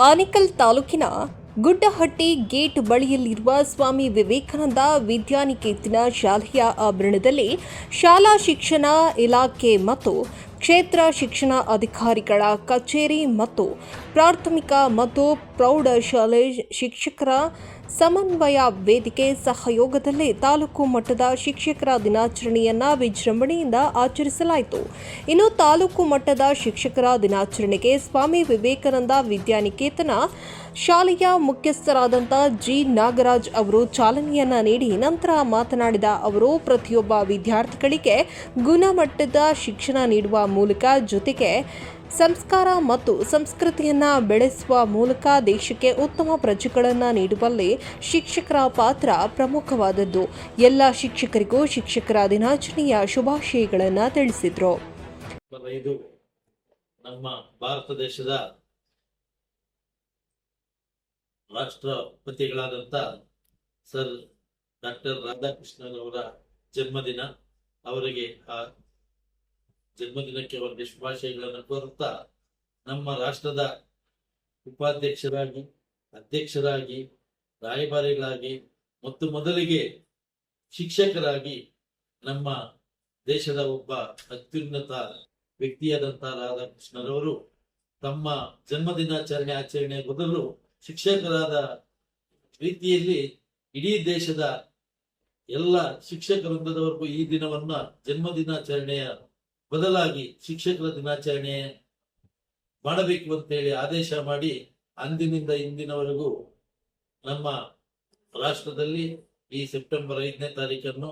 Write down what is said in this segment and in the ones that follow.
ಆನೇಕಲ್ ತಾಲೂಕಿನ ಗುಡ್ಡಹಟ್ಟಿ ಗೇಟ್ ಬಳಿಯಲ್ಲಿರುವ ಸ್ವಾಮಿ ವಿವೇಕಾನಂದ ವಿದ್ಯಾನಿಕೇತನ ಶಾಲೆಯ ಆವರಣದಲ್ಲಿ ಶಾಲಾ ಶಿಕ್ಷಣ ಇಲಾಖೆ ಮತ್ತು ಕ್ಷೇತ್ರ ಶಿಕ್ಷಣ ಅಧಿಕಾರಿಗಳ ಕಚೇರಿ ಮತ್ತು ಪ್ರಾಥಮಿಕ ಮತ್ತು ಪ್ರೌಢಶಾಲೆ ಶಿಕ್ಷಕರ ಸಮನ್ವಯ ವೇದಿಕೆ ಸಹಯೋಗದಲ್ಲಿ ತಾಲೂಕು ಮಟ್ಟದ ಶಿಕ್ಷಕರ ದಿನಾಚರಣೆಯನ್ನ ವಿಜೃಂಭಣೆಯಿಂದ ಆಚರಿಸಲಾಯಿತು. ಇನ್ನು ತಾಲೂಕು ಮಟ್ಟದ ಶಿಕ್ಷಕರ ದಿನಾಚರಣೆಗೆ ಸ್ವಾಮಿ ವಿವೇಕಾನಂದ ವಿದ್ಯಾನಿಕೇತನ, ಶಾಲೆಯ ಮುಖ್ಯಸ್ಥರಾದಂಥ ಜಿ. ನಾಗರಾಜ್ ಅವರು ಚಾಲನೆಯನ್ನ ನೀಡಿ ನಂತರ ಮಾತನಾಡಿದ ಅವರು, ಪ್ರತಿಯೊಬ್ಬ ವಿದ್ಯಾರ್ಥಿಗಳಿಗೆ ಗುಣಮಟ್ಟದ ಶಿಕ್ಷಣ ನೀಡುವ ಮೂಲಕ ಜೊತೆಗೆ ಸಂಸ್ಕಾರ ಮತ್ತು ಸಂಸ್ಕೃತಿಯನ್ನ ಬೆಳೆಸುವ ಮೂಲಕ ದೇಶಕ್ಕೆ ಉತ್ತಮ ಪ್ರಜೆಗಳನ್ನು ನೀಡುವಲ್ಲಿ ಶಿಕ್ಷಕರ ಪಾತ್ರ ಪ್ರಮುಖವಾದದ್ದು. ಎಲ್ಲ ಶಿಕ್ಷಕರಿಗೂ ಶಿಕ್ಷಕರ ದಿನಾಚರಣೆಯ ಶುಭಾಶಯಗಳನ್ನು ತಿಳಿಸಿದರು. ನಮ್ಮ ಭಾರತ ದೇಶದ ರಾಷ್ಟ್ರಪತಿಗಳಾದಂಥ ಸರ್ ಡಾಕ್ಟರ್ ರಾಧಾಕೃಷ್ಣನ್ ಅವರ ಜನ್ಮದಿನ ಅವರಿಗೆ ಆ ಜನ್ಮದಿನಕ್ಕೆ ಅವರಿಗೆ ಶುಭಾಶಯಗಳನ್ನು ಕೋರುತ್ತಾ ನಮ್ಮ ರಾಷ್ಟ್ರದ ಉಪಾಧ್ಯಕ್ಷರಾಗಿ, ಅಧ್ಯಕ್ಷರಾಗಿ, ರಾಯಭಾರಿಗಳಾಗಿ, ಮತ್ತು ಮೊದಲಿಗೆ ಶಿಕ್ಷಕರಾಗಿ ನಮ್ಮ ದೇಶದ ಒಬ್ಬ ಅತ್ಯುನ್ನತ ವ್ಯಕ್ತಿಯಾದಂತಹ ರಾಧಾಕೃಷ್ಣರವರು ತಮ್ಮ ಜನ್ಮದಿನಾಚರಣೆ ಆಚರಣೆ ಮೊದಲು ಶಿಕ್ಷಕರಾದ ರೀತಿಯಲ್ಲಿ ಇಡೀ ದೇಶದ ಎಲ್ಲ ಶಿಕ್ಷಕ ಈ ದಿನವನ್ನ ಜನ್ಮದಿನಾಚರಣೆಯ ಬದಲಾಗಿ ಶಿಕ್ಷಕರ ದಿನಾಚರಣೆ ಮಾಡಬೇಕು ಅಂತೇಳಿ ಆದೇಶ ಮಾಡಿ ಅಂದಿನಿಂದ ಇಂದಿನವರೆಗೂ ನಮ್ಮ ರಾಷ್ಟ್ರದಲ್ಲಿ ಈ ಸೆಪ್ಟೆಂಬರ್ ಐದನೇ ತಾರೀಕನ್ನು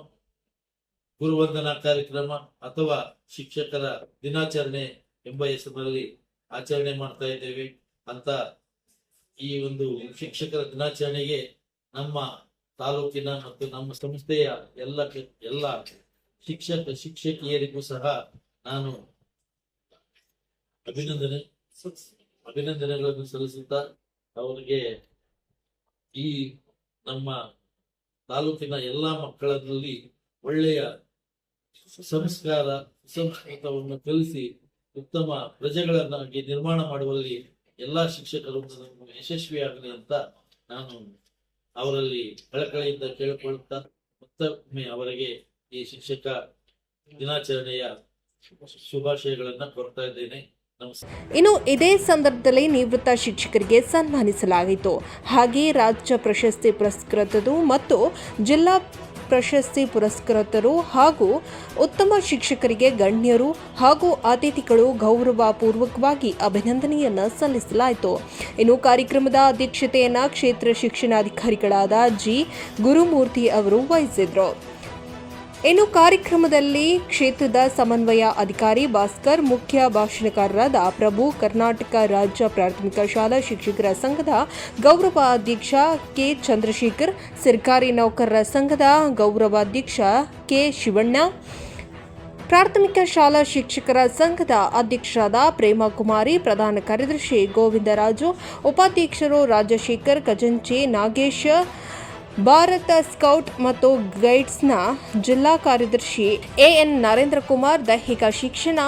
ಗುರುವಂದನಾ ಕಾರ್ಯಕ್ರಮ ಅಥವಾ ಶಿಕ್ಷಕರ ದಿನಾಚರಣೆ ಎಂಬ ಹೆಸರಿನಲ್ಲಿ ಆಚರಣೆ ಮಾಡ್ತಾ ಇದ್ದೇವೆ. ಅಂತ ಈ ಒಂದು ಶಿಕ್ಷಕರ ದಿನಾಚರಣೆಗೆ ನಮ್ಮ ತಾಲೂಕಿನ ಮತ್ತು ನಮ್ಮ ಸಂಸ್ಥೆಯ ಎಲ್ಲ ಎಲ್ಲ ಶಿಕ್ಷಕ, ಶಿಕ್ಷಕಿಯರಿಗೂ ಸಹ ನಾನು ಅಭಿನಂದನೆ. ಅಭಿನಂದನೆಗಳನ್ನು ಸಲ್ಲಿಸುತ್ತಾ ಅವರಿಗೆ ಈ ನಮ್ಮ ತಾಲೂಕಿನ ಎಲ್ಲಾ ಮಕ್ಕಳಲ್ಲಿ ಒಳ್ಳೆಯ ಸಂಸ್ಕಾರ, ಸಂಸ್ಕೃತವನ್ನು ಕಲಿಸಿ ಉತ್ತಮ ಪ್ರಜೆಗಳನ್ನಾಗಿ ನಿರ್ಮಾಣ ಮಾಡುವಲ್ಲಿ ಎಲ್ಲಾ ಶಿಕ್ಷಕರು ಯಶಸ್ವಿಯಾಗಲಿ ಅಂತ ನಾನು ಅವರಲ್ಲಿ ಕಳಕಳಿಯಿಂದ ಕೇಳಿಕೊಳ್ಳುತ್ತಾ ಮತ್ತೊಮ್ಮೆ ಅವರಿಗೆ ಈ ಶಿಕ್ಷಕ ದಿನಾಚರಣೆಯ ಶುಭಾಶಯಗಳನ್ನ ಕೋರ್ತಾ ಇದ್ದೇನೆ. ಇನ್ನು ಇದೇ ಸಂದರ್ಭದಲ್ಲಿ ನಿವೃತ್ತ ಶಿಕ್ಷಕರಿಗೆ ಸನ್ಮಾನಿಸಲಾಯಿತು. ಹಾಗೆ ರಾಜ್ಯ ಪ್ರಶಸ್ತಿ ಪುರಸ್ಕೃತರು ಮತ್ತು ಜಿಲ್ಲಾ ಪ್ರಶಸ್ತಿ ಪುರಸ್ಕೃತರು ಹಾಗೂ ಉತ್ತಮ ಶಿಕ್ಷಕರಿಗೆ ಗಣ್ಯರು ಹಾಗೂ ಅತಿಥಿಗಳು ಗೌರವಪೂರ್ವಕವಾಗಿ ಅಭಿನಂದನೆಯನ್ನು ಸಲ್ಲಿಸಲಾಯಿತು. ಇನ್ನು ಕಾರ್ಯಕ್ರಮದ ಅಧ್ಯಕ್ಷತೆಯನ್ನ ಕ್ಷೇತ್ರ ಶಿಕ್ಷಣಾಧಿಕಾರಿಗಳಾದ ಜಿ. ಗುರುಮೂರ್ತಿ ಅವರು ವಹಿಸಿದ್ರು ಇನ್ನು ಕಾರ್ಯಕ್ರಮದಲ್ಲಿ ಕ್ಷೇತ್ರದ ಸಮನ್ವಯ ಅಧಿಕಾರಿ ಭಾಸ್ಕರ್, ಮುಖ್ಯ ಭಾಷಣಕಾರರಾದ ಪ್ರಭು, ಕರ್ನಾಟಕ ರಾಜ್ಯ ಪ್ರಾಥಮಿಕ ಶಾಲಾ ಶಿಕ್ಷಕರ ಸಂಘದ ಗೌರವ ಅಧ್ಯಕ್ಷ ಕೆ ಚಂದ್ರಶೇಖರ್, ಸರ್ಕಾರಿ ನೌಕರರ ಸಂಘದ ಗೌರವಾಧ್ಯಕ್ಷ ಕೆ ಶಿವಣ್ಣ, ಪ್ರಾಥಮಿಕ ಶಾಲಾ ಶಿಕ್ಷಕರ ಸಂಘದ ಅಧ್ಯಕ್ಷರಾದ ಪ್ರೇಮಕುಮಾರಿ ಪ್ರಧಾನ ಕಾರ್ಯದರ್ಶಿ ಗೋವಿಂದರಾಜು, ಉಪಾಧ್ಯಕ್ಷರು ರಾಜಶೇಖರ್, ಖಜಂಚಿ ನಾಗೇಶ್ ಭಾರತ ಸ್ಕೌಟ್ ಮತ್ತು ಗೈಡ್ಸ್ನ ಜಿಲ್ಲಾ ಕಾರ್ಯದರ್ಶಿ ಎಎನ್ ನರೇಂದ್ರ ಕುಮಾರ್ ದೈಹಿಕ ಶಿಕ್ಷಣ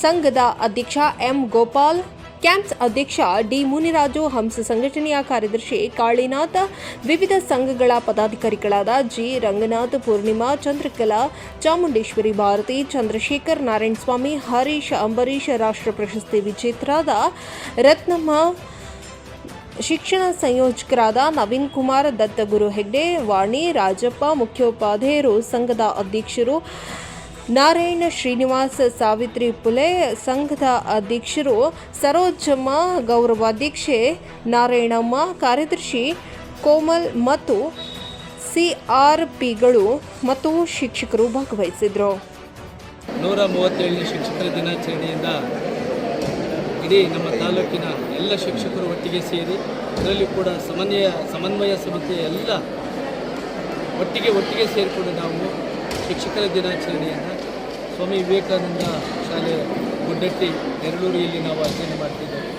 ಸಂಘದ ಅಧ್ಯಕ್ಷ ಎಂ ಗೋಪಾಲ್, ಕ್ಯಾಂಪ್ಸ್ ಅಧ್ಯಕ್ಷ ಡಿ ಮುನಿರಾಜು, ಹಂಸ ಸಂಘಟನೆಯ ಕಾರ್ಯದರ್ಶಿ ಕಾಳಿನಾಥ, ವಿವಿಧ ಸಂಘಗಳ ಪದಾಧಿಕಾರಿಗಳಾದ ಜಿ ರಂಗನಾಥ್, ಪೂರ್ಣಿಮಾ, ಚಂದ್ರಕಲಾ, ಚಾಮುಂಡೇಶ್ವರಿ ಭಾರತಿ, ಚಂದ್ರಶೇಖರ್ ನಾರಾಯಣ ಸ್ವಾಮಿ ಹರೀಶ್ ಅಂಬರೀಶ್ ರಾಷ್ಟ್ರ ಪ್ರಶಸ್ತಿ ವಿಜೇತರಾದ ರತ್ನಮ್ಮ ಶಿಕ್ಷಣ ಸಂಯೋಜಕರಾದ ನವೀನ್ ಕುಮಾರ್ ದತ್ತಗುರು ಹೆಗ್ಡೆ ವಾಣಿ, ರಾಜಪ್ಪ, ಮುಖ್ಯೋಪಾಧ್ಯಾಯರು, ಸಂಘದ ಅಧ್ಯಕ್ಷರು ನಾರಾಯಣ ಶ್ರೀನಿವಾಸ್, ಸಾವಿತ್ರಿ ಪುಲೆ, ಸಂಘದ ಅಧ್ಯಕ್ಷರು ಸರೋಜಮ್ಮ, ಗೌರವಾಧ್ಯಕ್ಷೆ ನಾರಾಯಣಮ್ಮ, ಕಾರ್ಯದರ್ಶಿ ಕೋಮಲ್ ಮತ್ತು ಸಿಆರ್ಪಿಗಳು ಮತ್ತು ಶಿಕ್ಷಕರು ಭಾಗವಹಿಸಿದರು ನೂರ ಮೂವತ್ತೇಳನೇ ಶಿಕ್ಷಕರ ದಿನಾಚರಣೆಯಿಂದ ಇಡೀ ನಮ್ಮ ತಾಲೂಕಿನ ಎಲ್ಲ ಶಿಕ್ಷಕರು ಒಟ್ಟಿಗೆ ಸೇರಿ ಅದರಲ್ಲಿ ಕೂಡ ಸಮನ್ವಯ ಸಮನ್ವಯ ಸಮಿತಿಯ ಎಲ್ಲ ಒಟ್ಟಿಗೆ ಒಟ್ಟಿಗೆ ಸೇರಿಕೊಂಡು ನಾವು ಶಿಕ್ಷಕರ ದಿನಾಚರಣೆಯನ್ನು ಸ್ವಾಮಿ ವಿವೇಕಾನಂದ ಶಾಲೆ ಗುಡ್ಡಟ್ಟಿ ಎರಡೂರಿಯಲ್ಲಿ ನಾವು ಆಚರಣೆ ಮಾಡ್ತಿದ್ದೇವೆ.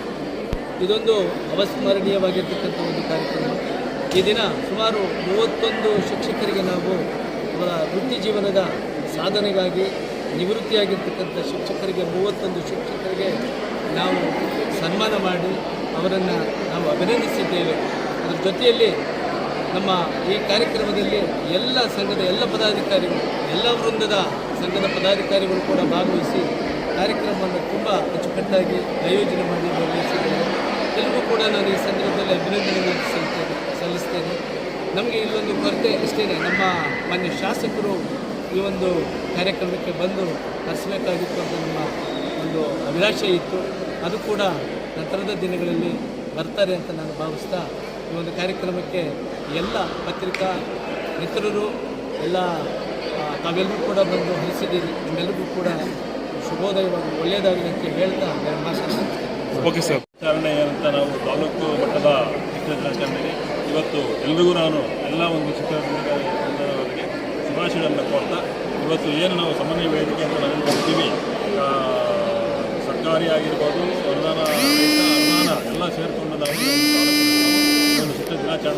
ಇದೊಂದು ಅವಸ್ಮರಣೀಯವಾಗಿರ್ತಕ್ಕಂಥ ಒಂದು ಕಾರ್ಯಕ್ರಮ. ಈ ದಿನ ಸುಮಾರು ಮೂವತ್ತೊಂದು ಶಿಕ್ಷಕರಿಗೆ ನಾವು ಅವರ ವೃತ್ತಿ ಜೀವನದ ಸಾಧನೆಗಾಗಿ ನಿವೃತ್ತಿಯಾಗಿರ್ತಕ್ಕಂಥ ಶಿಕ್ಷಕರಿಗೆ, ಮೂವತ್ತೊಂದು ಶಿಕ್ಷಕರಿಗೆ ನಾವು ಸನ್ಮಾನ ಮಾಡಿ ಅವರನ್ನು ನಾವು ಅಭಿನಂದಿಸಿದ್ದೇವೆ. ಅದರ ಜೊತೆಯಲ್ಲಿ ನಮ್ಮ ಈ ಕಾರ್ಯಕ್ರಮದಲ್ಲಿ ಎಲ್ಲ ಸಂಘದ ಎಲ್ಲ ಪದಾಧಿಕಾರಿಗಳು, ಎಲ್ಲ ವೃಂದದ ಸಂಘದ ಪದಾಧಿಕಾರಿಗಳು ಕೂಡ ಭಾಗವಹಿಸಿ ಕಾರ್ಯಕ್ರಮವನ್ನು ತುಂಬ ಅಚ್ಚುಕಟ್ಟಾಗಿ ಆಯೋಜನೆ ಮಾಡಿ ನಿರ್ವಹಿಸಿದ್ದೇವೆ ಕೂಡ ನಾನು ಈ ಸಂದರ್ಭದಲ್ಲಿ ಅಭಿನಂದನೆ ಸಲ್ಲಿಸ್ತೇನೆ ಸಲ್ಲಿಸ್ತೇನೆ. ನಮಗೆ ಇಲ್ಲೊಂದು ಕೊರತೆ ಅಷ್ಟೇ ನಮ್ಮ ಮಾನ್ಯ ಶಾಸಕರು ಈ ಒಂದು ಕಾರ್ಯಕ್ರಮಕ್ಕೆ ಬಂದು ಹರಿಸಬೇಕಾಗಿತ್ತು ಅಂತ ನಮ್ಮ ಒಂದು ಅಭಿಲಾಷೆ ಇತ್ತು. ಅದು ಕೂಡ ನಂತರದ ದಿನಗಳಲ್ಲಿ ಬರ್ತಾರೆ ಅಂತ ನಾನು ಭಾವಿಸ್ತಾ ಈ ಒಂದು ಕಾರ್ಯಕ್ರಮಕ್ಕೆ ಎಲ್ಲ ಪತ್ರಿಕಾ ಮಿತ್ರರು ಎಲ್ಲ ತಾವೆಲ್ಲರೂ ಕೂಡ ಬಂದು ಹರಿಸಿದ್ದೀರಿ. ನಿಮ್ಮೆಲ್ಲರಿಗೂ ಕೂಡ ಶುಭೋದಯವಾಗಿ ಒಳ್ಳೆಯದಾಗಲಿ ಅಂತ ಹೇಳ್ತಾ ನಾನು ಓಕೆ ಸರ್. ಆಚರಣೆ ಅಂತ ನಾವು ತಾಲೂಕು ಮಟ್ಟದ ಚಿತ್ರ ದಿನಾಚರಣೆಗೆ ಇವತ್ತು ಎಲ್ರಿಗೂ ನಾನು ಎಲ್ಲ ಒಂದು ಶಿಕ್ಷಣ ಶುಭಾಶಯಗಳನ್ನು ಕೊಡ್ತಾ ಇವತ್ತು ಏನು ನಾವು ಸಮನ್ವಯ ವೇದಿಕೆ ಅಂತ ನಾವೇನು ಕೊಡ್ತೀವಿ? ಸರ್ಕಾರಿ ಆಗಿರ್ಬೋದು, ಅನುದಾನ ಅನುದಾನ ಎಲ್ಲ ಸೇರಿಕೊಂಡು ನಾವು ಒಂದು ದಿನಾಚರಣೆ